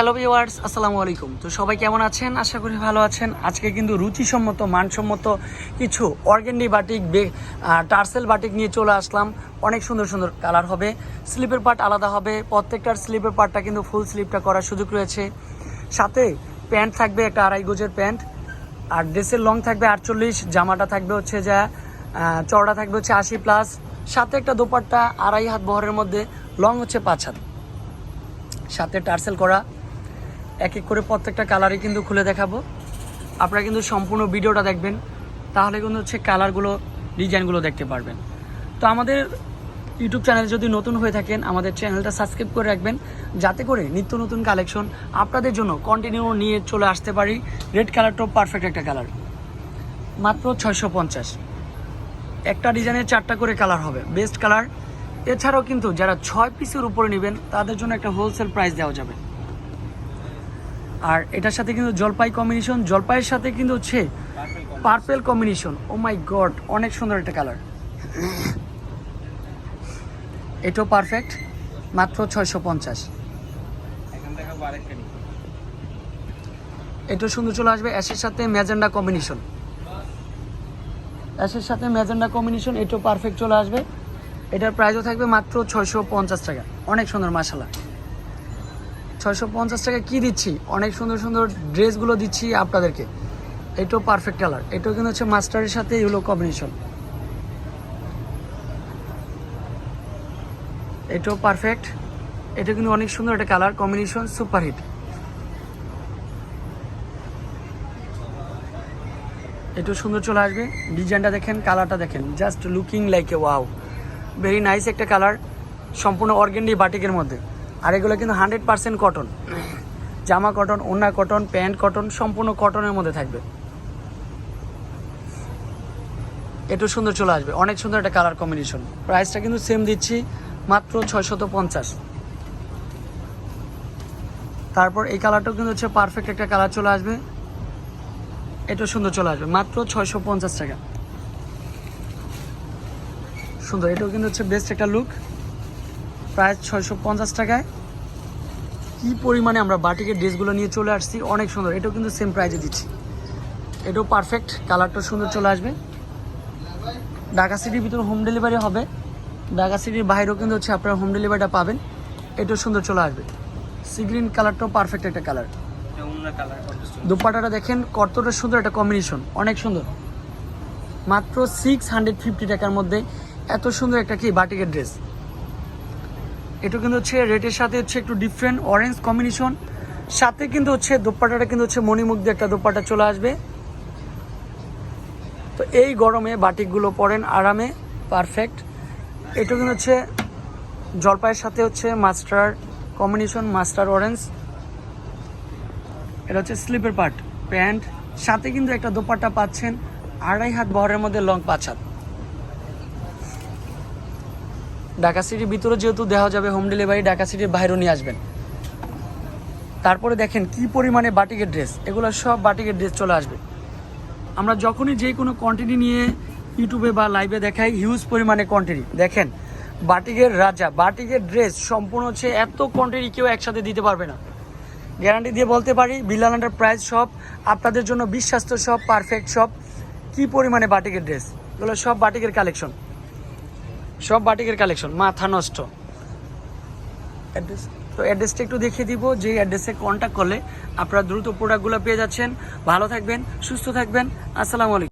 Hello viewers আসসালামু আলাইকুম। তো সবাই কেমন আছেন? আশা করি ভালো আছেন। আজকে কিন্তু রুচিসম্মত, মানসম্মত কিছু অর্গেন্ডি বাটিক বে টার্সেল বাটিক নিয়ে চলে আসলাম। অনেক সুন্দর সুন্দর কালার হবে। স্লিপের পার্ট আলাদা হবে। প্রত্যেকটার স্লিপের পার্টটা কিন্তু ফুল স্লিপটা করার সুযোগ রয়েছে। সাথে প্যান্ট থাকবে একটা আড়াই গোজের প্যান্ট। আর ড্রেসের লং থাকবে আটচল্লিশ, জামাটা থাকবে হচ্ছে যা চওড়া থাকবে হচ্ছে আশি প্লাস সাথে একটা দোপাট্টা আড়াই হাত বহরের মধ্যে, লং হচ্ছে পাঁচ হাত। সাথে টার্সেল করা। এক এক করে প্রত্যেকটা কালারই কিন্তু খুলে দেখাবো। আপনারা কিন্তু সম্পূর্ণ ভিডিওটা দেখবেন, তাহলে কিন্তু হচ্ছে কালারগুলো ডিজাইনগুলো দেখতে পারবেন। তো আমাদের ইউটিউব চ্যানেল যদি নতুন হয়ে থাকেন, আমাদের চ্যানেলটা সাবস্ক্রাইব করে রাখবেন, যাতে করে নিত্য নতুন কালেকশন আপনাদের জন্য কন্টিনিউ নিয়ে চলে আসতে পারি। রেড কালারটাও পারফেক্ট একটা কালার মাত্র ছয়শো পঞ্চাশ। একটা ডিজাইনের চারটা করে কালার হবে বেস্ট কালার এছাড়াও কিন্তু যারা ছয় পিসের উপরে নেবেন, তাদের জন্য একটা হোলসেল প্রাইস দেওয়া যাবে। আর এটার সাথে কিন্তু জলপাই কম্বিনেশন জলপাইয়ের সাথে কিন্তু হচ্ছে purple combination oh my god অনেক সুন্দর একটা কালার এটাও পারফেক্ট মাত্র ছয়শো পঞ্চাশ। এটাও সুন্দর চলে আসবে, অ্যাশের সাথে ম্যাজেন্ডা কম্বিনেশন অ্যাশের সাথে ম্যাজেন্ডা কম্বিনেশন এটাও পারফেক্ট চলে আসবে। এটার প্রাইসও থাকবে মাত্র ছয়শো পঞ্চাশ টাকা। অনেক সুন্দর মাসালা ছয়শো পঞ্চাশ টাকা কি দিচ্ছি? অনেক সুন্দর সুন্দর ড্রেসগুলো দিচ্ছি আপনাদেরকে। এটাও পারফেক্ট কালার এটাও কিন্তু হচ্ছে মাস্টারের সাথে ইউলো কম্বিনেশন এটাও পারফেক্ট এটা কিন্তু অনেক সুন্দর একটা কালার কম্বিনেশন সুপার হিট একটু সুন্দর চলে আসবে। ডিজাইনটা দেখেন কালারটা দেখেন। Just looking like a wow very nice একটা কালার সম্পূর্ণ অর্গেন্ডি বাটিকের মধ্যে। আর এগুলো কিন্তু হান্ড্রেড পার্সেন্ট কটন জামা কটন ওনা কটন প্যান্ট কটন সম্পূর্ণ কটনের মধ্যে থাকবে। একটু সুন্দর চলে আসবে। অনেক সুন্দর একটা কালার কম্বিনেশন প্রাইসটা কিন্তু সেম দিচ্ছি, মাত্র ছয়শত পঞ্চাশ। তারপর এই কালারটাও কিন্তু হচ্ছে পারফেক্ট একটা কালার চলে আসবে। এটা সুন্দর চলে আসবে, মাত্র ছয়শো পঞ্চাশ টাকা। সুন্দর, এটাও কিন্তু হচ্ছে বেস্ট একটা লুক প্রায় ছয়শো পঞ্চাশ টাকায়। কী পরিমাণে আমরা বাটিকের ড্রেসগুলো নিয়ে চলে আসছি, অনেক সুন্দর। এটাও কিন্তু সেম প্রাইজে দিচ্ছি। এটাও পারফেক্ট কালারটা সুন্দর চলে আসবে। ঢাকা সিটির ভিতরে হোম ডেলিভারি হবে। ঢাকা সিটির বাইরেও কিন্তু হচ্ছে আপনারা হোম ডেলিভারিটা পাবেন। এটাও সুন্দর চলে আসবে। সি গ্রিন কালারটাও পারফেক্ট একটা কালার কালার দুপাটাটা দেখেন, কতটা সুন্দর একটা কম্বিনেশন অনেক সুন্দর। মাত্র সিক্স হান্ড্রেড ফিফটি টাকার মধ্যে এত সুন্দর একটা কি বাটিকের ড্রেস এটা কিন্তু হচ্ছে রেটের সাথে হচ্ছে একটু ডিফারেন্ট অরেঞ্জ কম্বিনেশন সাথে কিন্তু হচ্ছে দোপাটাটা কিন্তু হচ্ছে মণিমুখ দিয়ে একটা দোপাটা চলে আসবে। তো এই গরমে বাটিকগুলো পরেন আরামে পারফেক্ট এটা কিন্তু হচ্ছে জলপাইয়ের সাথে হচ্ছে মাস্টার কম্বিনেশন মাস্টার অরেঞ্জ এটা হচ্ছে স্লিপের পার্ট প্যান্ট। সাথে কিন্তু একটা দোপাট্টা পাচ্ছেন আড়াই হাত বহরের মধ্যে লং পাঁচ হাত। ঢাকা সিটির ভিতরে যেহেতু দেওয়া যাবে হোম ডেলিভারি ঢাকা সিটির বাইরেও নিয়ে আসবেন। তারপরে দেখেন কি পরিমাণে বাটিকের ড্রেস এগুলো সব বাটিকের ড্রেস চলে আসবে। আমরা যখনই যে কোনো কোয়ান্টিটি নিয়ে ইউটিউবে বা লাইভে দেখাই হিউজ পরিমাণে কোয়ান্টিটি দেখেন, বাটিকের রাজা, বাটিকের ড্রেস সম্পূর্ণ হচ্ছে এত কোয়ান্টিটি কেউ একসাথে দিতে পারবে না। গ্যারান্টি দিয়ে বলতে পারি বিল্লাল প্রাইস সব আপনাদের জন্য বিশ্বাস্ত সব পারফেক্ট সব কি পরিমাণে বাটিকের ড্রেস এগুলো সব বাটিকের কালেকশন সব বাটিকের কালেকশন মাথা নষ্ট। অ্যাড্রেস তো অ্যাড্রেসটা একটু দেখিয়ে দিব, যে অ্যাড্রেসে কন্ট্যাক্ট করলে আপনারা দ্রুত প্রোডাক্টগুলো পেয়ে যাচ্ছেন। ভালো থাকবেন, সুস্থ থাকবেন। আসসালামু আলাইকুম।